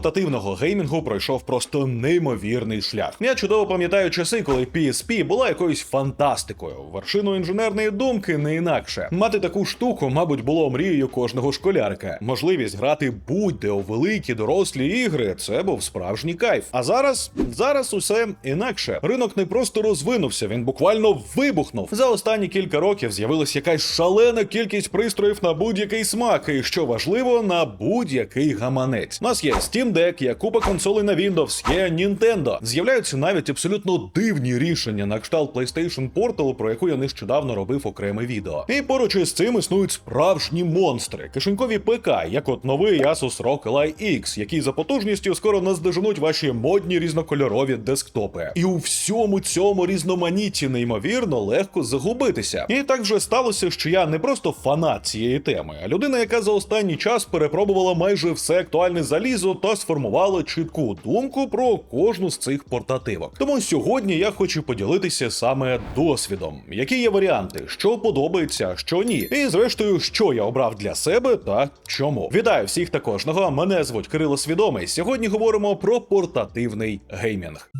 портативного геймінгу пройшов просто неймовірний шлях. Я чудово пам'ятаю часи, коли PSP була якоюсь фантастикою, вершиною інженерної думки не інакше. Мати таку штуку, мабуть, було мрією кожного школярка. Можливість грати будь-де у великі дорослі ігри це був справжній кайф. А зараз зараз усе інакше. Ринок не просто розвинувся, він буквально вибухнув. За останні кілька років з'явилась якась шалена кількість пристроїв на будь-який смак, і що важливо, на будь-який гаманець. У нас є Steam Deck, є купа консолей на Windows, є Nintendo. З'являються навіть абсолютно дивні рішення на кшталт PlayStation Portal, про яку я нещодавно робив окреме відео. І поруч із цим існують справжні монстри, кишенькові ПК, як от новий Asus ROG Ally X, які за потужністю скоро наздоженуть ваші модні різнокольорові десктопи. І у всьому цьому різноманітті неймовірно легко загубитися. І так вже сталося, що я не просто фанат цієї теми, а людина, яка за останній час перепробувала майже все актуальне залізо та сформувала чітку думку про кожну з цих портативок. Тому сьогодні я хочу поділитися саме досвідом, які є варіанти, що подобається, що ні, і зрештою, що я обрав для себе та чому. Вітаю всіх та кожного. Мене звуть Кирило Свідомий. Сьогодні говоримо про портативний геймінг.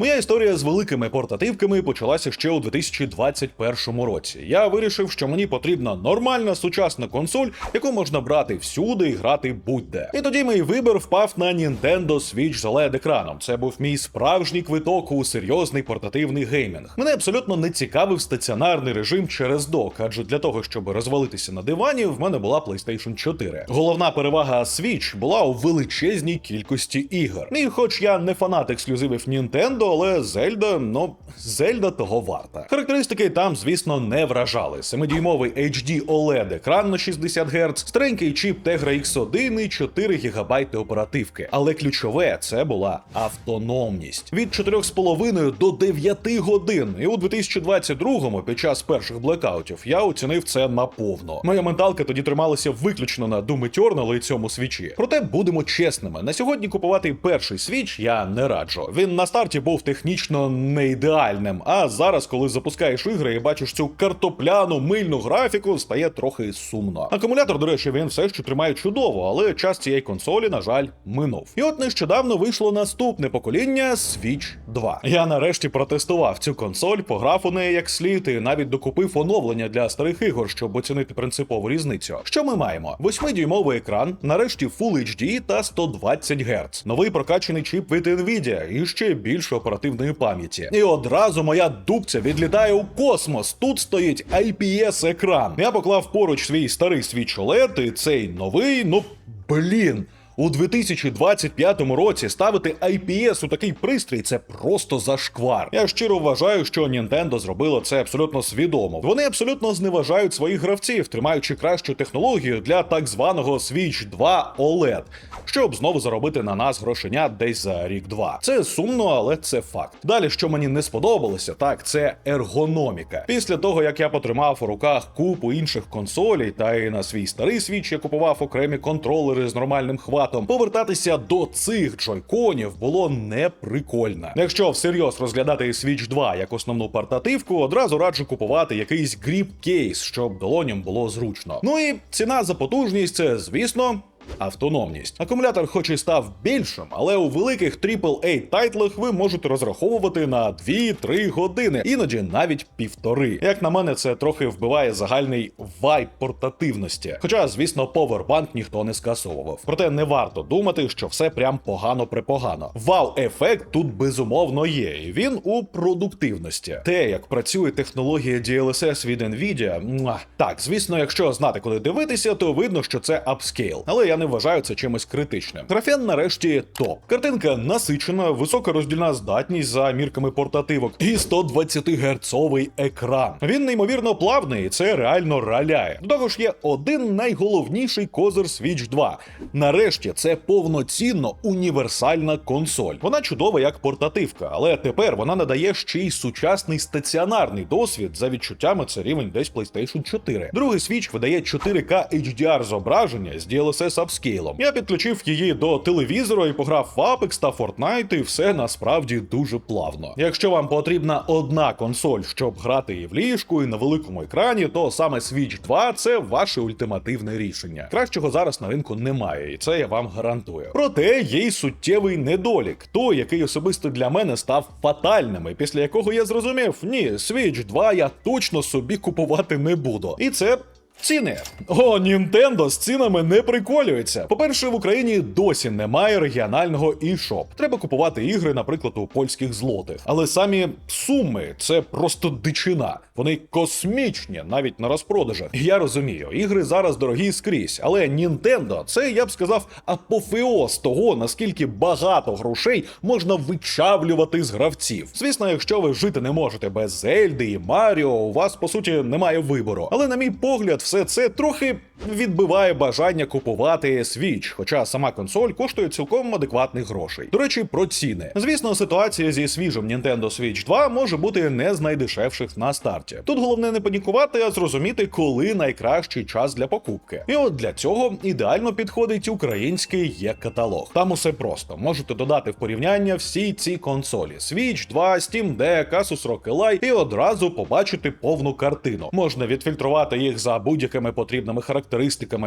Моя історія з великими портативками почалася ще у 2021 році. Я вирішив, що мені потрібна нормальна сучасна консоль, яку можна брати всюди і грати будь-де. І тоді мій вибір впав на Nintendo Switch з oled екраном. Це був мій справжній квиток у серйозний портативний геймінг. Мене абсолютно не цікавив стаціонарний режим через док, адже для того, щоб розвалитися на дивані, в мене була PlayStation 4. Головна перевага Switch була у величезній кількості ігор. І хоч я не фанат ексклюзивів Nintendo, але Зельда, ну Зельда того варта. Характеристики там, звісно, не вражали. 7-дюймовий HD OLED екран на 60 Гц, старенький чіп Tegra X1 і 4 ГБ оперативки. Але ключове це була автономність від 4,5 до 9 годин. І у 2022-му, під час перших блекаутів, я оцінив це наповно. Моя менталка тоді трималася виключно на Doom Eternal і цьому свічі. Проте будемо чесними. На сьогодні купувати перший свіч я не раджу. Він на старті був технічно не ідеальним. А зараз, коли запускаєш ігри і бачиш цю картопляну мильну графіку, стає трохи сумно. Акумулятор, до речі, він все ще тримає чудово, але час цієї консолі, на жаль, минув. І от нещодавно вийшло наступне покоління Switch 2. Я нарешті протестував цю консоль, пограв у неї як слід, і навіть докупив оновлення для старих ігор, щоб оцінити принципову різницю. Що ми маємо? 8-дюймовий екран, нарешті Full HD та 120 Гц. Новий прокачаний чіп від Nvidia і ще більше оперативної пам'яті. І одразу моя дубця відлітає у космос. Тут стоїть IPS екран. Я поклав поруч свій старий свій OLED і цей новий, ну блін. У 2025 році ставити IPS у такий пристрій це просто зашквар. Я щиро вважаю, що Nintendo зробило це абсолютно свідомо. Вони абсолютно зневажають своїх гравців, тримаючи кращу технологію для так званого Switch 2 OLED, щоб знову заробити на нас грошеня десь за рік-два. Це сумно, але це факт. Далі, що мені не сподобалося, так це ергономіка. Після того як я потримав у руках купу інших консолей, та і на свій старий Switch я купував окремі контролери з нормальним хватом, повертатися до цих джойконів було неприкольно. Якщо всерйоз розглядати Switch 2 як основну портативку, одразу раджу купувати якийсь гріп кейс, щоб долоням було зручно. Ну і ціна за потужність це, звісно. Автономність. Акумулятор, хоч і став більшим, але у великих AAA тайтлах ви можете розраховувати на 2-3 години, іноді навіть півтори. Як на мене, це трохи вбиває загальний вайб портативності. Хоча, звісно, повербанк ніхто не скасовував. Проте не варто думати, що все прям погано припогано. Вау-ефект тут безумовно є, і він у продуктивності. Те, як працює технологія DLSS від Nvidia, муа. так, звісно, якщо знати, куди дивитися, то видно, що це апскейл. Але я не вважаю це чимось критичним. Графен нарешті топ. Картинка насичена, висока роздільна здатність за мірками портативок і 120 герцовий екран. Він неймовірно плавний, і це реально раляє. До того ж, є один найголовніший козир Switch 2. Нарешті це повноцінно універсальна консоль. Вона чудова як портативка, але тепер вона надає ще й сучасний стаціонарний досвід. За відчуттями це рівень десь PlayStation 4. Другий Switch видає 4K HDR зображення з DLSS апскейлом. Я підключив її до телевізора і пограв в Apex та Fortnite, і все насправді дуже плавно. Якщо вам потрібна одна консоль, щоб грати і в ліжку, і на великому екрані, то саме Switch 2 це ваше ультимативне рішення. Кращого зараз на ринку немає, і це я вам гарантую. Проте є й суттєвий недолік, той, який особисто для мене став фатальним, і після якого я зрозумів, ні, Switch 2 я точно собі купувати не буду. І це Ціни. О, Нінтендо з цінами не приколюється. По-перше, в Україні досі немає регіонального eShop. Треба купувати ігри, наприклад, у польських злотих. Але самі суми це просто дичина. Вони космічні, навіть на розпродажах. Я розумію, ігри зараз дорогі скрізь, але Нінтендо це я б сказав апофеоз того, наскільки багато грошей можна вичавлювати з гравців. Звісно, якщо ви жити не можете без Зельди і Маріо, у вас по суті немає вибору. Але на мій погляд, все це трохи відбиває бажання купувати Switch, хоча сама консоль коштує цілком адекватних грошей. До речі, про ціни. Звісно, ситуація зі свіжим Nintendo Switch 2 може бути не з найдешевших на старті. Тут головне не панікувати, а зрозуміти, коли найкращий час для покупки. І от для цього ідеально підходить український є каталог. Там усе просто можете додати в порівняння всі ці консолі: Switch 2, Steam Deck, Asus ROG Ally і одразу побачити повну картину. Можна відфільтрувати їх за будь-якими потрібними характеристиками,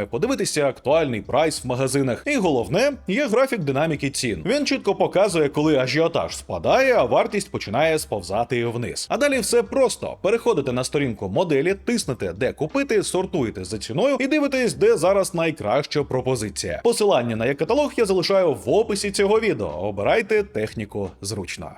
подивитися актуальний прайс в магазинах. І головне, є графік динаміки цін. Він чітко показує, коли ажіотаж спадає, а вартість починає сповзати вниз. А далі все просто: переходите на сторінку моделі, тиснете де купити, сортуєте за ціною і дивитесь, де зараз найкраща пропозиція. Посилання на є-каталог я залишаю в описі цього відео. Обирайте техніку зручно.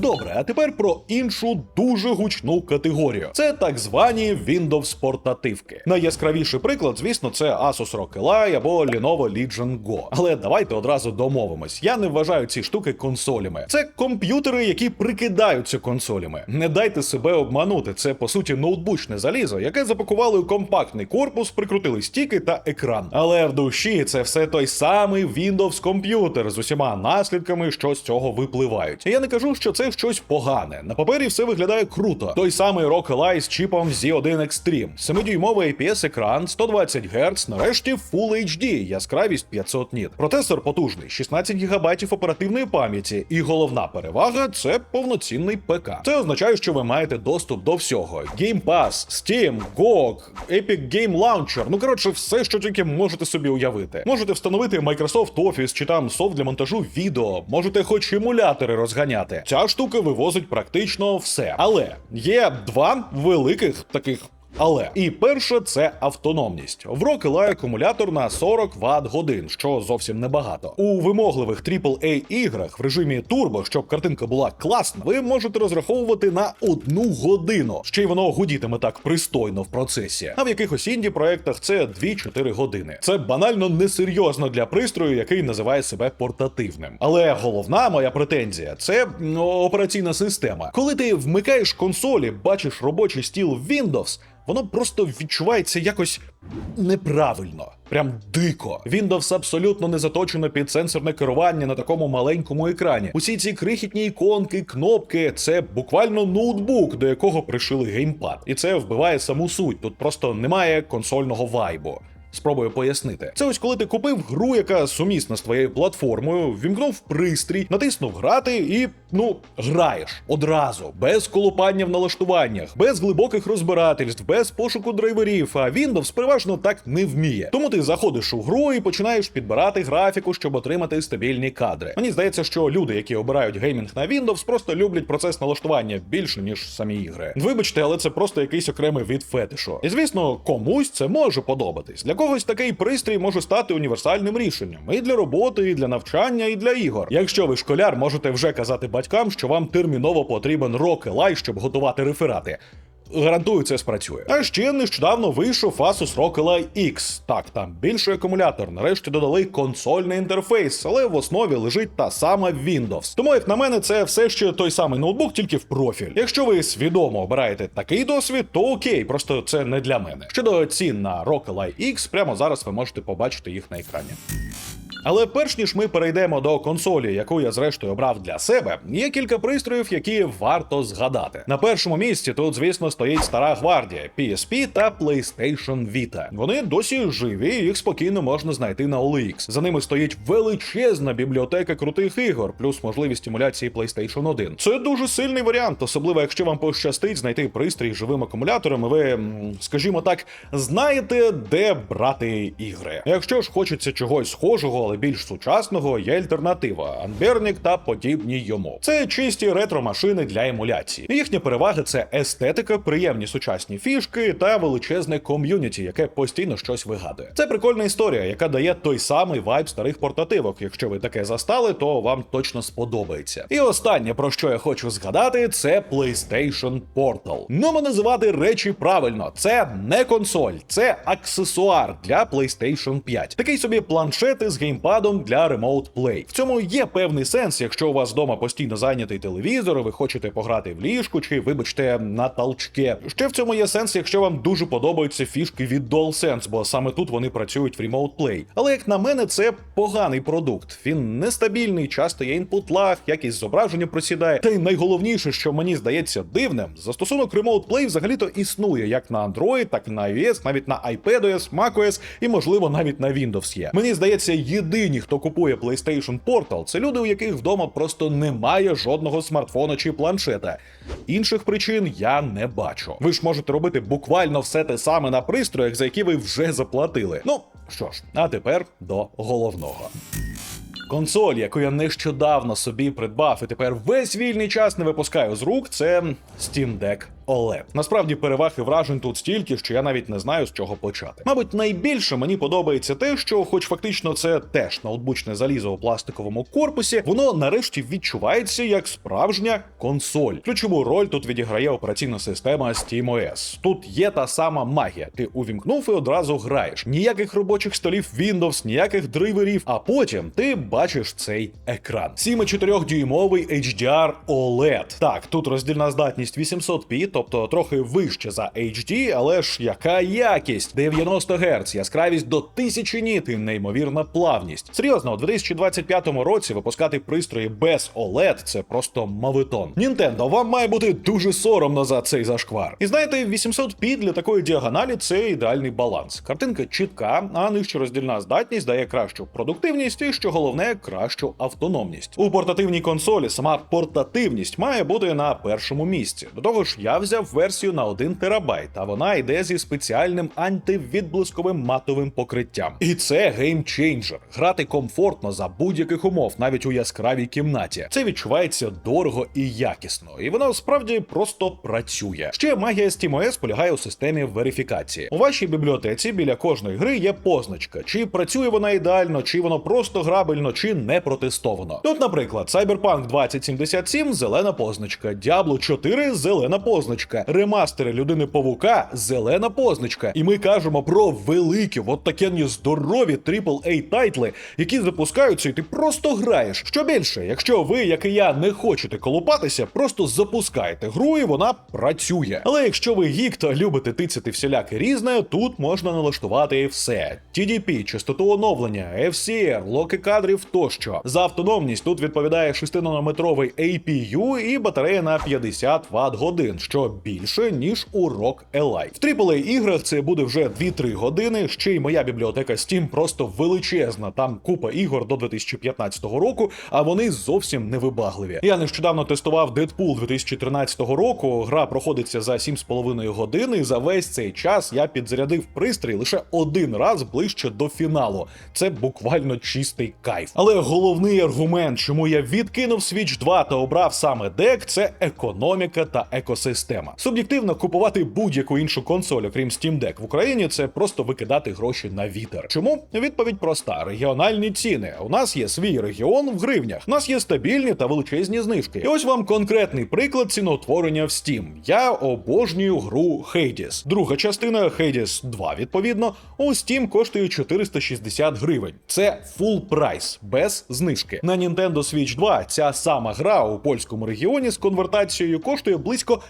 Добре, а тепер про іншу дуже гучну категорію. Це так звані Windows портативки. Найяскравіший приклад, звісно, це Asus ROG Ally або Lenovo Legion Go. Але давайте одразу домовимось. Я не вважаю ці штуки консолями. Це комп'ютери, які прикидаються консолями. Не дайте себе обманути. Це по суті ноутбучне залізо, яке запакували у компактний корпус, прикрутили стіки та екран. Але в душі це все той самий Windows комп'ютер з усіма наслідками, що з цього випливають. Я не кажу, що це щось погане. На папері все виглядає круто. Той самий ROG Ally з чіпом Z1 Extreme, 7-дюймовий IPS екран, 120 Гц, нарешті Full HD, яскравість 500 ніт. Процесор потужний, 16 ГБ оперативної пам'яті, і головна перевага це повноцінний ПК. Це означає, що ви маєте доступ до всього: Game Pass, Steam, GOG, Epic Game Launcher, ну коротше, все, що тільки можете собі уявити. Можете встановити Microsoft Office чи там софт для монтажу відео, можете хоч емулятори розганяти. Ця штука вивозить практично все. Але є два великих таких. Але і перше це автономність. В ROG Ally акумулятор на 40 Вт годин, що зовсім небагато. У вимогливих AAA іграх в режимі турбо, щоб картинка була класна, ви можете розраховувати на одну годину. Ще й воно гудітиме так пристойно в процесі. А в якихось інді проектах це 2-4 години. Це банально несерйозно для пристрою, який називає себе портативним. Але головна моя претензія це ну, операційна система. Коли ти вмикаєш консолі, бачиш робочий стіл Windows. Воно просто відчувається якось неправильно, прям дико. Windows абсолютно не заточено під сенсорне керування на такому маленькому екрані. Усі ці крихітні іконки, кнопки це буквально ноутбук, до якого пришили геймпад. І це вбиває саму суть. Тут просто немає консольного вайбу. Спробую пояснити. Це ось коли ти купив гру, яка сумісна з твоєю платформою, вімкнув пристрій, натиснув грати і ну граєш одразу, без колупання в налаштуваннях, без глибоких розбирательств, без пошуку драйверів. А Windows переважно так не вміє. Тому ти заходиш у гру і починаєш підбирати графіку, щоб отримати стабільні кадри. Мені здається, що люди, які обирають геймінг на Windows, просто люблять процес налаштування більше ніж самі ігри. Вибачте, але це просто якийсь окремий від фетишу. І звісно, комусь це може подобатись. Для когось такий пристрій може стати універсальним рішенням і для роботи, і для навчання, і для ігор. Якщо ви школяр, можете вже казати батькам, що вам терміново потрібен Ally, щоб готувати реферати. Гарантую, це спрацює. А ще нещодавно вийшов Asus ROG Ally X. Так, там більший акумулятор. Нарешті додали консольний інтерфейс, але в основі лежить та сама Windows. Тому, як на мене, це все ще той самий ноутбук, тільки в профіль. Якщо ви свідомо обираєте такий досвід, то окей, просто це не для мене. Щодо цін на ROG X, прямо зараз ви можете побачити їх на екрані. Але перш ніж ми перейдемо до консолі, яку я зрештою обрав для себе, є кілька пристроїв, які варто згадати. На першому місці тут, звісно, стоїть стара гвардія PSP та PlayStation Vita. Вони досі живі, і їх спокійно можна знайти на OLX. За ними стоїть величезна бібліотека крутих ігор, плюс можливість стимуляції PlayStation 1. Це дуже сильний варіант, особливо якщо вам пощастить знайти пристрій з живим акумулятором, ви, скажімо так, знаєте, де брати ігри. Якщо ж хочеться чогось схожого, але більш сучасного, є альтернатива Unburnic та подібні йому. Це чисті ретро-машини для емуляції. Їхня перевага це естетика, приємні сучасні фішки та величезне ком'юніті, яке постійно щось вигадує. Це прикольна історія, яка дає той самий вайб старих портативок. Якщо ви таке застали, то вам точно сподобається. І останнє про що я хочу згадати, це PlayStation Portal. Ну, називати речі правильно. Це не консоль, це аксесуар для PlayStation 5. Такий собі планшет із геймпадом для Remote Play. В цьому є певний сенс, якщо у вас вдома постійно зайнятий телевізор, ви хочете пограти в ліжку чи, вибачте, на толчке. Ще в цьому є сенс, якщо вам дуже подобаються фішки від DualSense, бо саме тут вони працюють в Remote Play. Але як на мене, це поганий продукт. Він нестабільний, часто є інпут лаг, якість зображення просідає. Та й найголовніше, що мені здається дивним, застосунок Remote Play взагалі-то існує як на Android, так і на iOS, навіть на iPadOS, macOS і, можливо, навіть на Windows є. Мені здається, єдині, хто купує PlayStation Portal, це люди, у яких вдома просто немає жодного смартфона чи планшета. Інших причин я не бачу. Ви ж можете робити буквально все те саме на пристроях, за які ви вже заплатили. Ну що ж, а тепер до головного. Консоль, яку я нещодавно собі придбав, і тепер весь вільний час не випускаю з рук, це Steam Deck OLED. Насправді переваг і вражень тут стільки, що я навіть не знаю з чого почати. Мабуть, найбільше мені подобається те, що, хоч фактично це теж ноутбучне залізо у пластиковому корпусі, воно нарешті відчувається як справжня консоль. Ключову роль тут відіграє операційна система SteamOS. Тут є та сама магія. Ти увімкнув і одразу граєш. Ніяких робочих столів Windows, ніяких драйверів. А потім ти бачиш цей екран. 7,4 дюймовий HDR OLED. Так, тут роздільна здатність 800p, тобто трохи вище за HD, але ж яка якість? 90 Гц, яскравість до 1000 ніт і неймовірна плавність. Серйозно, у 2025 році випускати пристрої без OLED – це просто мавитон. Нінтендо, вам має бути дуже соромно за цей зашквар. І знаєте, 800p для такої діагоналі це ідеальний баланс. Картинка чітка, а нижче роздільна здатність дає кращу продуктивність і, що головне, кращу автономність. У портативній консолі сама портативність має бути на першому місці. До того ж, я взяв версію на 1 терабайт, а вона йде зі спеціальним антивідблисковим матовим покриттям. І це геймчейнджер. Грати комфортно за будь-яких умов, навіть у яскравій кімнаті. Це відчувається дорого і якісно, і воно справді просто працює. Ще магія SteamOS полягає у системі верифікації. У вашій бібліотеці біля кожної гри є позначка, чи працює вона ідеально, чи воно просто грабельно, чи не протестовано. Тут, наприклад, Cyberpunk 2077 зелена позначка, Diablo 4 зелена позначка, ремастери людини Павука зелена позначка. І ми кажемо про великі, от такі здорові AAA тайтли, які запускаються, і ти просто граєш. Що більше, якщо ви, як і я, не хочете колупатися, просто запускаєте гру, і вона працює. Але якщо ви гік та любите тицяти всіляке різне, тут можна налаштувати все: TDP, частоту оновлення, FCR, локи кадрів тощо. За автономність тут відповідає 6-нанометровий APU і батарея на 50 Вт годин, що більше ніж у ROG Ally. В AAA іграх це буде вже 2-3 години. Ще й моя бібліотека Steam просто величезна. Там купа ігор до 2015 року, а вони зовсім невибагливі. Я нещодавно тестував Deadpool 2013 року. Гра проходиться за 7,5 години. За весь цей час я підзарядив пристрій лише один раз ближче до фіналу. Це буквально чистий кайф. Але головний аргумент, чому я відкинув Switch 2 та обрав саме DEC, це економіка та екосистема. Суб'єктивно купувати будь-яку іншу консоль, окрім Steam Deck в Україні, це просто викидати гроші на вітер. Чому? Відповідь проста: регіональні ціни. У нас є свій регіон в гривнях. У нас є стабільні та величезні знижки. І ось вам конкретний приклад ціноутворення в Steam. Я обожнюю гру Hades. Друга частина Hades 2, відповідно, у Steam коштує 460 гривень. Це full прайс, без знижки. На Nintendo Switch 2 ця сама гра у польському регіоні з конвертацією коштує близько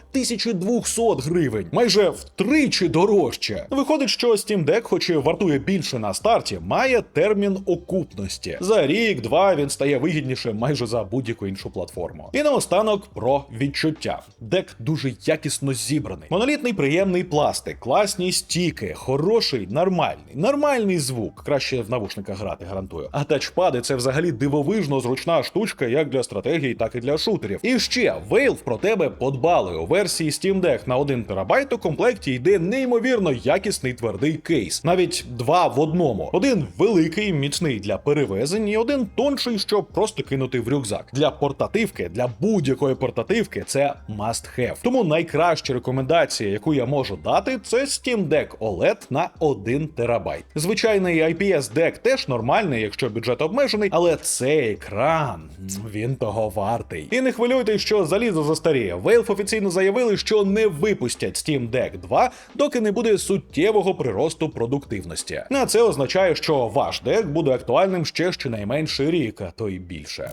1200 гривень, майже втричі дорожче. Виходить, що Steam Deck, хоч і вартує більше на старті, має термін окупності. За рік-два він стає вигідніше майже за будь-яку іншу платформу. І наостанок про відчуття. Дек дуже якісно зібраний. Монолітний приємний пластик, класні стіки, хороший, нормальний, нормальний звук. Краще в навушниках грати, гарантую. А тачпади це взагалі дивовижно зручна штучка як для стратегії, так і для шутерів. І ще Valve про тебе подбали. У версії Steam Deck на 1 терабайт у комплекті йде неймовірно якісний твердий кейс. Навіть два в одному. Один великий, міцний для перевезень, і один тонший, щоб просто кинути в рюкзак. Для портативки, для будь-якої портативки це must have. Тому найкраща рекомендація, яку я можу дати, це Steam Deck OLED на 1 терабайт. Звичайний IPS Deck теж нормальний, якщо бюджет обмежений, але цей екран він того вартий. І не хвилюйтесь, що залізо застаріє. Valve офіційно заявили, що не випустять Steam Deck 2, доки не буде суттєвого приросту продуктивності. На це означає, що ваш дек буде актуальним ще щонайменше рік, а то й більше.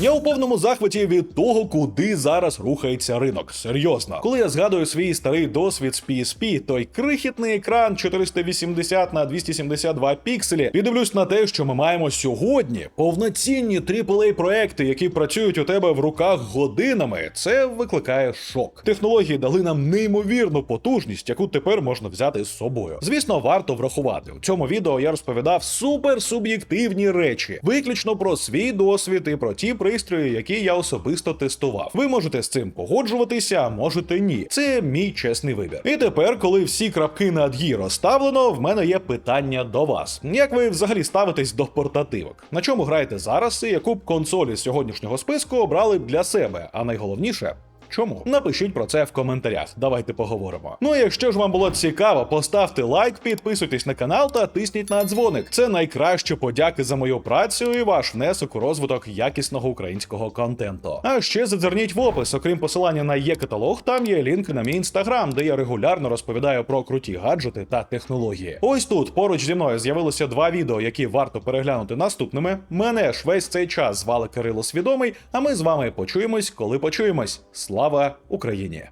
Я у повному захваті від того, куди зараз рухається ринок. Серйозно, коли я згадую свій старий досвід з PSP, той крихітний екран 480 на 272 пікселі, і дивлюсь на те, що ми маємо сьогодні. Повноцінні aaa проекти, які працюють у тебе в руках годинами. Це викликає шок. Технології дали нам неймовірну потужність, яку тепер можна взяти з собою. Звісно, варто врахувати. У цьому відео я розповідав суперсуб'єктивні речі, виключно про свій досвід і про ті пристрої, які я особисто тестував. Ви можете з цим погоджуватися, а можете ні. Це мій чесний вибір. І тепер, коли всі крапки над «і» розставлено, в мене є питання до вас. Як ви взагалі ставитесь до портативок? На чому граєте зараз і яку б консолі з сьогоднішнього списку обрали б для себе? А найголовніше. Чому? Напишіть про це в коментарях. Давайте поговоримо. Ну і якщо ж вам було цікаво, поставте лайк, підписуйтесь на канал та тисніть на дзвоник. Це найкраще подяки за мою працю і ваш внесок у розвиток якісного українського контенту. А ще зазирніть в опис, окрім посилання на є каталог, там є лінк на мій інстаграм, де я регулярно розповідаю про круті гаджети та технології. Ось тут поруч зі мною з'явилося два відео, які варто переглянути наступними. Мене ж весь цей час звали Кирило Свідомий, а ми з вами почуємось, коли почуємось. Слава Україні!